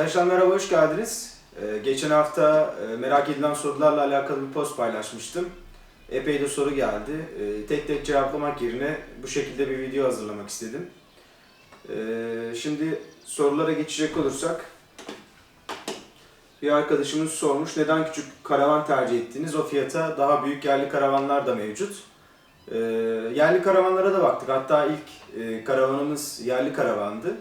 Arkadaşlar merhaba, hoş geldiniz. Ee, geçen hafta e, merak edilen sorularla alakalı bir post paylaşmıştım. Epey de soru geldi. Ee, tek tek cevaplamak yerine bu şekilde bir video hazırlamak istedim. Ee, şimdi sorulara geçecek olursak, bir arkadaşımız sormuş neden küçük karavan tercih ettiniz? O fiyata daha büyük yerli karavanlar da mevcut. Ee, yerli karavanlara da baktık. Hatta ilk e, karavanımız yerli karavandı.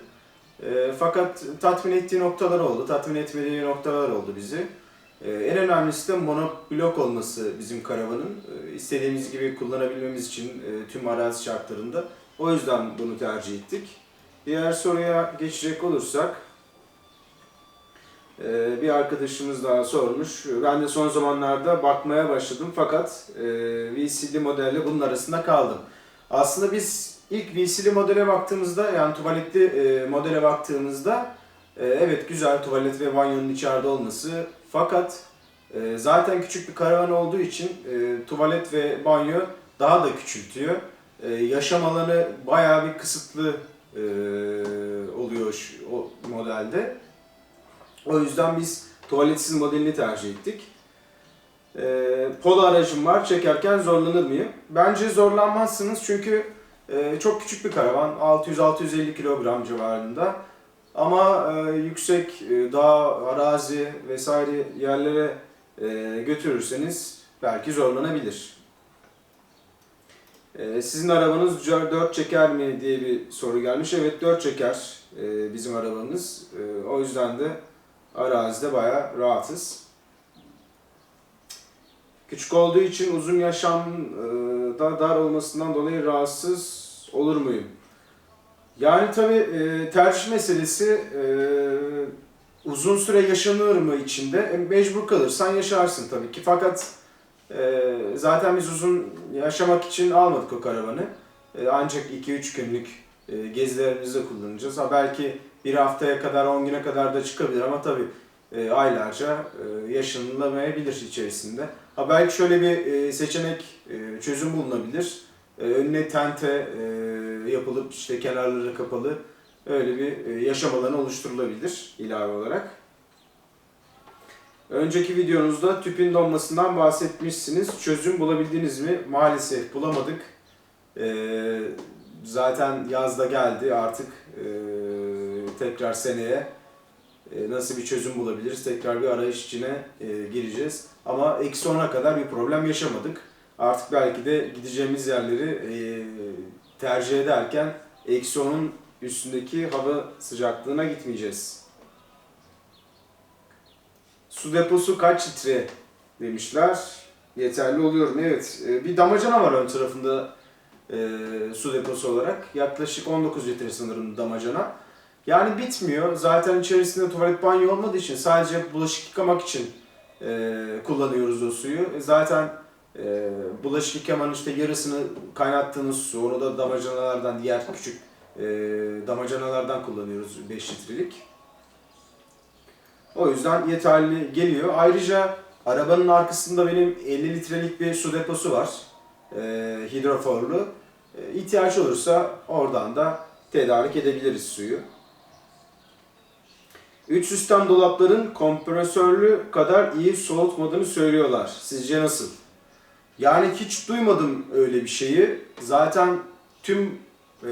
E, fakat tatmin ettiği noktalar oldu, tatmin etmediği noktalar oldu bizi. E, en önemlisi de monoblok olması bizim karavanın. E, istediğimiz gibi kullanabilmemiz için e, tüm arazi şartlarında. O yüzden bunu tercih ettik. Diğer soruya geçecek olursak, e, bir arkadaşımız daha sormuş. Ben de son zamanlarda bakmaya başladım fakat e, VCD modelle bunun arasında kaldım. Aslında biz ilk VC'li modele baktığımızda yani tuvaletli e, modele baktığımızda e, evet güzel tuvalet ve banyonun içeride olması fakat e, zaten küçük bir karavan olduğu için e, tuvalet ve banyo daha da küçültüyor. E, yaşam alanı bayağı bir kısıtlı e, oluyor şu, o modelde. O yüzden biz tuvaletsiz modelini tercih ettik. E, polo aracım var. Çekerken zorlanır mıyım? Bence zorlanmazsınız çünkü e, çok küçük bir karavan. 600-650 kilogram civarında. Ama e, yüksek e, dağ, arazi vesaire yerlere e, götürürseniz belki zorlanabilir. E, sizin arabanız 4 çeker mi diye bir soru gelmiş. Evet 4 çeker e, bizim arabamız. E, o yüzden de arazide bayağı rahatız. Küçük olduğu için uzun yaşamda dar olmasından dolayı rahatsız olur muyum? Yani tabii e, tercih meselesi e, uzun süre yaşanır mı içinde? E, mecbur kalırsan yaşarsın tabii ki. Fakat e, zaten biz uzun yaşamak için almadık o karavanı. E, ancak 2-3 günlük e, gezilerimizde kullanacağız. Ha, belki bir haftaya kadar, 10 güne kadar da çıkabilir ama tabii e, aylarca e, yaşanılamayabilir içerisinde. Ha belki şöyle bir e, seçenek, e, çözüm bulunabilir. E, önüne tente e, yapılıp işte kenarları kapalı öyle bir e, yaşam alanı oluşturulabilir ilave olarak. Önceki videonuzda tüpün donmasından bahsetmişsiniz. Çözüm bulabildiniz mi? Maalesef bulamadık. E, zaten yazda geldi artık e, tekrar seneye e, nasıl bir çözüm bulabiliriz? Tekrar bir arayış içine gireceğiz. Ama eksi 10'a kadar bir problem yaşamadık. Artık belki de gideceğimiz yerleri e, tercih ederken eksi 10'un üstündeki hava sıcaklığına gitmeyeceğiz. Su deposu kaç litre demişler. Yeterli oluyor mu? Evet. E, bir damacana var ön tarafında e, su deposu olarak. Yaklaşık 19 litre sanırım damacana. Yani bitmiyor. Zaten içerisinde tuvalet banyo olmadığı için sadece bulaşık yıkamak için e, kullanıyoruz o suyu. E, zaten e, bulaşık yıkamanın işte yarısını kaynattığınız su, onu da damacanalardan, diğer küçük e, damacanalardan kullanıyoruz 5 litrelik. O yüzden yeterli geliyor. Ayrıca arabanın arkasında benim 50 litrelik bir su deposu var. E, hidroforlu. E, ihtiyaç olursa oradan da tedarik edebiliriz suyu. Üç sistem dolapların kompresörlü kadar iyi soğutmadığını söylüyorlar. Sizce nasıl? Yani hiç duymadım öyle bir şeyi. Zaten tüm e,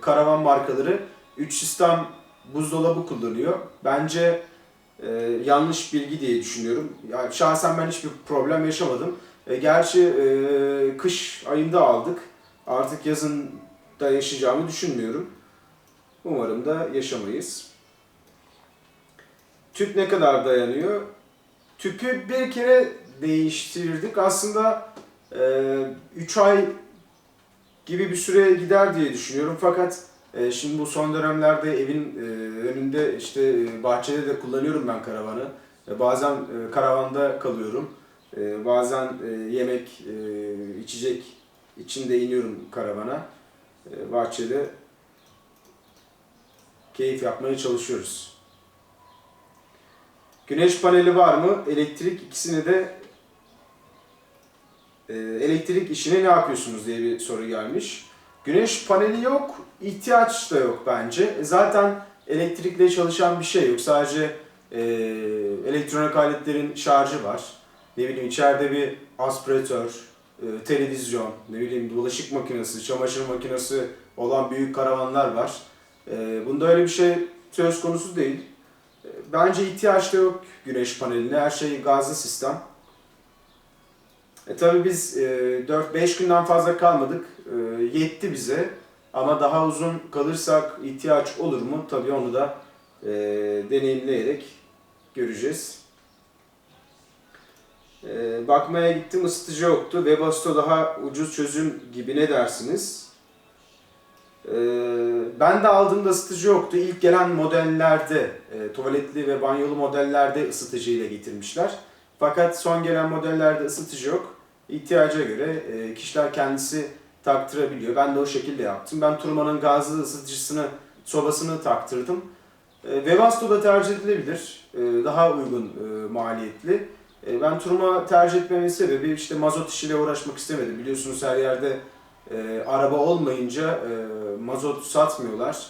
karavan markaları 3 sistem buzdolabı kullanıyor. Bence e, yanlış bilgi diye düşünüyorum. Yani şahsen ben hiçbir problem yaşamadım. E, gerçi e, kış ayında aldık. Artık yazın da yaşayacağımı düşünmüyorum. Umarım da yaşamayız. Tüp ne kadar dayanıyor? Tüpü bir kere değiştirdik. Aslında 3 ay gibi bir süre gider diye düşünüyorum. Fakat e, şimdi bu son dönemlerde evin e, önünde işte e, bahçede de kullanıyorum ben karavanı. E, bazen e, karavanda kalıyorum. E, bazen e, yemek, e, içecek için de iniyorum karavana. E, bahçede keyif yapmaya çalışıyoruz. Güneş paneli var mı? Elektrik ikisini de e, elektrik işine ne yapıyorsunuz diye bir soru gelmiş. Güneş paneli yok, ihtiyaç da yok bence. E, Zaten elektrikle çalışan bir şey yok. Sadece e, elektronik aletlerin şarjı var. Ne bileyim içeride bir aspiratör, e, televizyon, ne bileyim bulaşık makinesi, çamaşır makinesi olan büyük karavanlar var. E, bunda öyle bir şey söz konusu değil. E, bence ihtiyaç da yok güneş paneline. Her şey gazlı sistem. E tabii biz e, 4-5 günden fazla kalmadık. E, yetti bize. Ama daha uzun kalırsak ihtiyaç olur mu? Tabii onu da e, deneyimleyerek göreceğiz. E, bakmaya gittim ısıtıcı yoktu. Webasto daha ucuz çözüm gibi ne dersiniz? E, ben de aldığımda ısıtıcı yoktu. İlk gelen modellerde, e, tuvaletli ve banyolu modellerde ısıtıcı ile getirmişler. Fakat son gelen modellerde ısıtıcı yok. İhtiyaca göre e, kişiler kendisi taktırabiliyor. Ben de o şekilde yaptım. Ben Turman'ın gazlı ısıtıcısını, sobasını taktırdım. E, da tercih edilebilir. E, daha uygun e, maliyetli. Ben Turma tercih etmemin sebebi işte mazot işiyle uğraşmak istemedim. Biliyorsunuz her yerde araba olmayınca mazot satmıyorlar.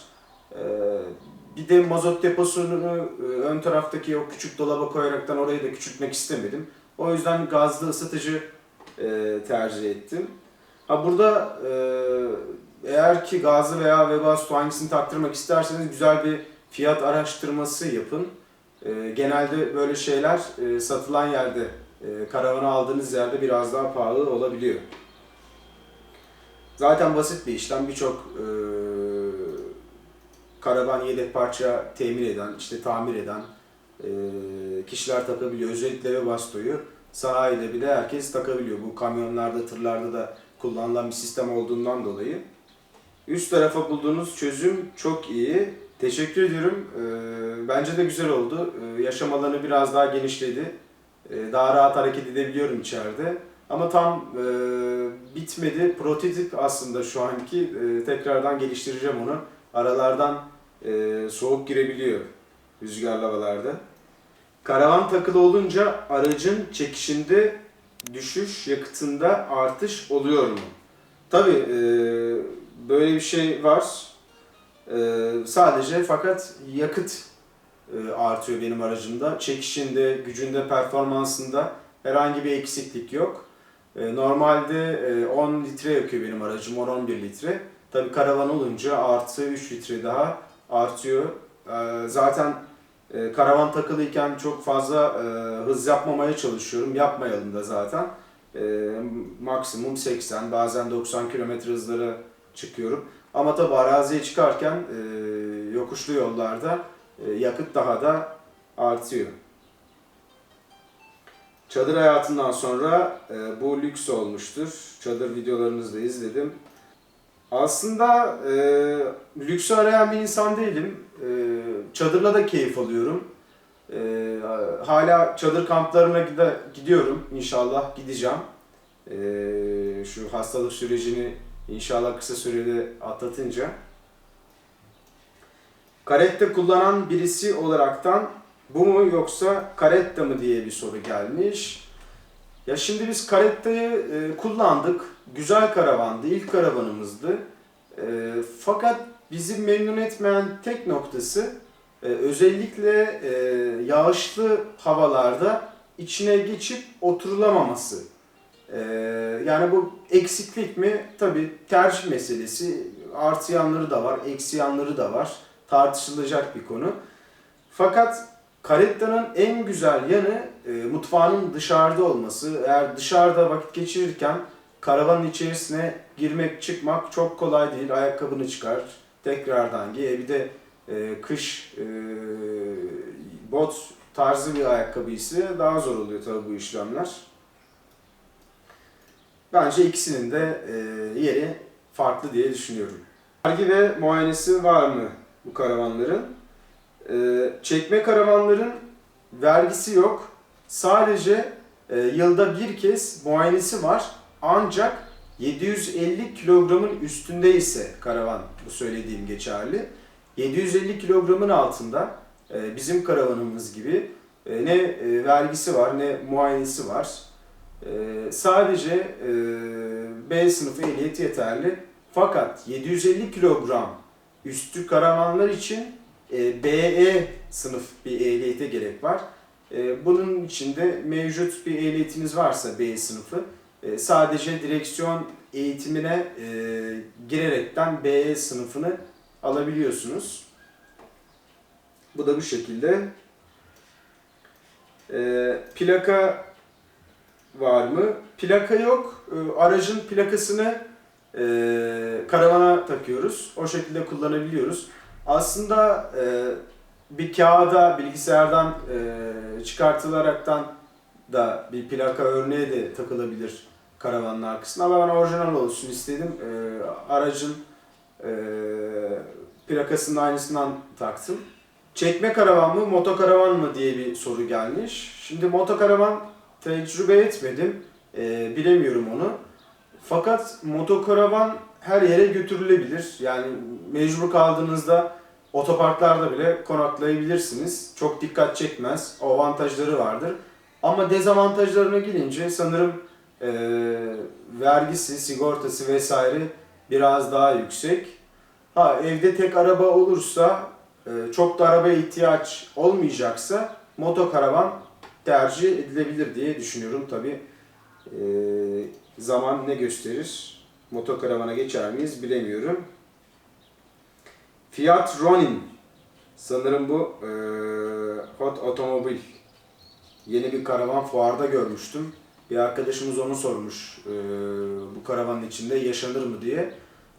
Bir de mazot deposunu ön taraftaki o küçük dolaba koyaraktan orayı da küçültmek istemedim. O yüzden gazlı ısıtıcı e, tercih ettim. Ha burada e, eğer ki gazlı veya Webasto hangisini taktırmak isterseniz güzel bir fiyat araştırması yapın. E, genelde böyle şeyler e, satılan yerde, e, karavana aldığınız yerde biraz daha pahalı olabiliyor. Zaten basit bir işlem. Birçok e, karavan yedek parça temin eden, işte tamir eden e, kişiler takabiliyor. Özellikle Webasto'yu sanayide bile herkes takabiliyor. Bu kamyonlarda, tırlarda da kullanılan bir sistem olduğundan dolayı. Üst tarafa bulduğunuz çözüm çok iyi. Teşekkür ediyorum. Ee, bence de güzel oldu. Ee, yaşam alanı biraz daha genişledi. Ee, daha rahat hareket edebiliyorum içeride. Ama tam e, bitmedi. Prototip aslında şu anki. E, tekrardan geliştireceğim onu. Aralardan e, soğuk girebiliyor rüzgarlı havalarda. Karavan takılı olunca aracın çekişinde düşüş, yakıtında artış oluyor mu? Tabii e, böyle bir şey var. E, sadece fakat yakıt e, artıyor benim aracımda. Çekişinde, gücünde, performansında herhangi bir eksiklik yok. E, normalde e, 10 litre yakıyor benim aracım, 10-11 litre. Tabii karavan olunca artı 3 litre daha artıyor. E, zaten e, karavan takılıyken çok fazla e, hız yapmamaya çalışıyorum. Yapmayalım da zaten. E, maksimum 80 bazen 90 km hızlara çıkıyorum. Ama tabi araziye çıkarken e, yokuşlu yollarda e, yakıt daha da artıyor. Çadır hayatından sonra e, bu lüks olmuştur. Çadır videolarınızı da izledim. Aslında e, lüksü arayan bir insan değilim. E, çadırla da keyif alıyorum. E, hala çadır kamplarına gide, gidiyorum. İnşallah gideceğim. E, şu hastalık sürecini inşallah kısa sürede atlatınca. Karette kullanan birisi olaraktan bu mu yoksa karetta mı diye bir soru gelmiş. Ya şimdi biz karettayı e, kullandık. Güzel karavandı. ilk karavanımızdı. E, fakat bizi memnun etmeyen tek noktası e, özellikle e, yağışlı havalarda içine geçip oturulamaması. E, yani bu eksiklik mi? Tabii tercih meselesi. Artı yanları da var, eksi yanları da var. Tartışılacak bir konu. Fakat Karetta'nın en güzel yanı e, mutfağının dışarıda olması. Eğer dışarıda vakit geçirirken karavanın içerisine girmek çıkmak çok kolay değil. Ayakkabını çıkar, tekrardan giy. E, Bir de e, kış e, bot tarzı bir ayakkabı ise daha zor oluyor tabii bu işlemler. Bence ikisinin de e, yeri farklı diye düşünüyorum. Vergi ve muayenesi var mı bu karavanların? E, çekme karavanların vergisi yok. Sadece e, yılda bir kez muayenesi var. Ancak 750 kilogramın üstünde ise karavan bu söylediğim geçerli. 750 kilogramın altında e, bizim karavanımız gibi e, ne e, vergisi var ne muayenesi var. Sadece e, B sınıfı ehliyet yeterli. Fakat 750 kilogram üstü karavanlar için BE sınıf bir ehliyete gerek var. Bunun içinde mevcut bir ehliyetiniz varsa B sınıfı sadece direksiyon eğitimine girerekten BE sınıfını alabiliyorsunuz. Bu da bu şekilde. E, plaka var mı? Plaka yok. E, aracın plakasını e, karavana takıyoruz. O şekilde kullanabiliyoruz. Aslında e, bir kağıda bilgisayardan e, çıkartılaraktan da bir plaka örneği de takılabilir karavanın arkasına ama ben orijinal olsun istedim. E, aracın e, plakasının aynısından taktım. Çekme karavan mı, motokaravan mı diye bir soru gelmiş. Şimdi motokaravan tecrübe etmedim. E, bilemiyorum onu. Fakat motokaravan her yere götürülebilir. Yani mecbur kaldığınızda otoparklarda bile konaklayabilirsiniz. Çok dikkat çekmez. O avantajları vardır. Ama dezavantajlarına gelince sanırım e, vergisi, sigortası vesaire biraz daha yüksek. Ha evde tek araba olursa, e, çok da arabaya ihtiyaç olmayacaksa motokaravan tercih edilebilir diye düşünüyorum tabi. E, zaman ne gösterir? Motokaravana geçer miyiz bilemiyorum. Fiat Ronin. Sanırım bu e, hot otomobil. Yeni bir karavan fuarda görmüştüm. Bir arkadaşımız onu sormuş. e, bu karavanın içinde yaşanır mı diye.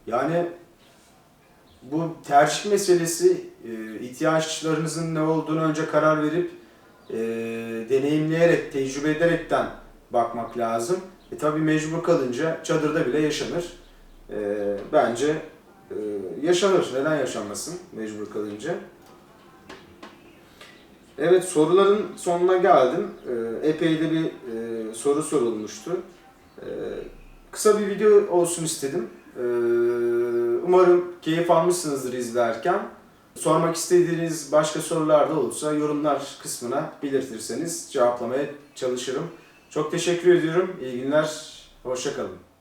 Yani bu tercih meselesi e, ihtiyaçlarınızın ne olduğunu önce karar verip e, deneyimleyerek, tecrübe ederekten bakmak lazım. E tabi mecbur kalınca çadırda bile yaşanır. E, bence e, yaşanır. Neden yaşanmasın mecbur kalınca? Evet soruların sonuna geldim. E, epey de bir e, soru sorulmuştu. E, kısa bir video olsun istedim. E, umarım keyif almışsınızdır izlerken. Sormak istediğiniz başka sorular da olursa yorumlar kısmına belirtirseniz cevaplamaya çalışırım. Çok teşekkür ediyorum. İyi günler. Hoşçakalın.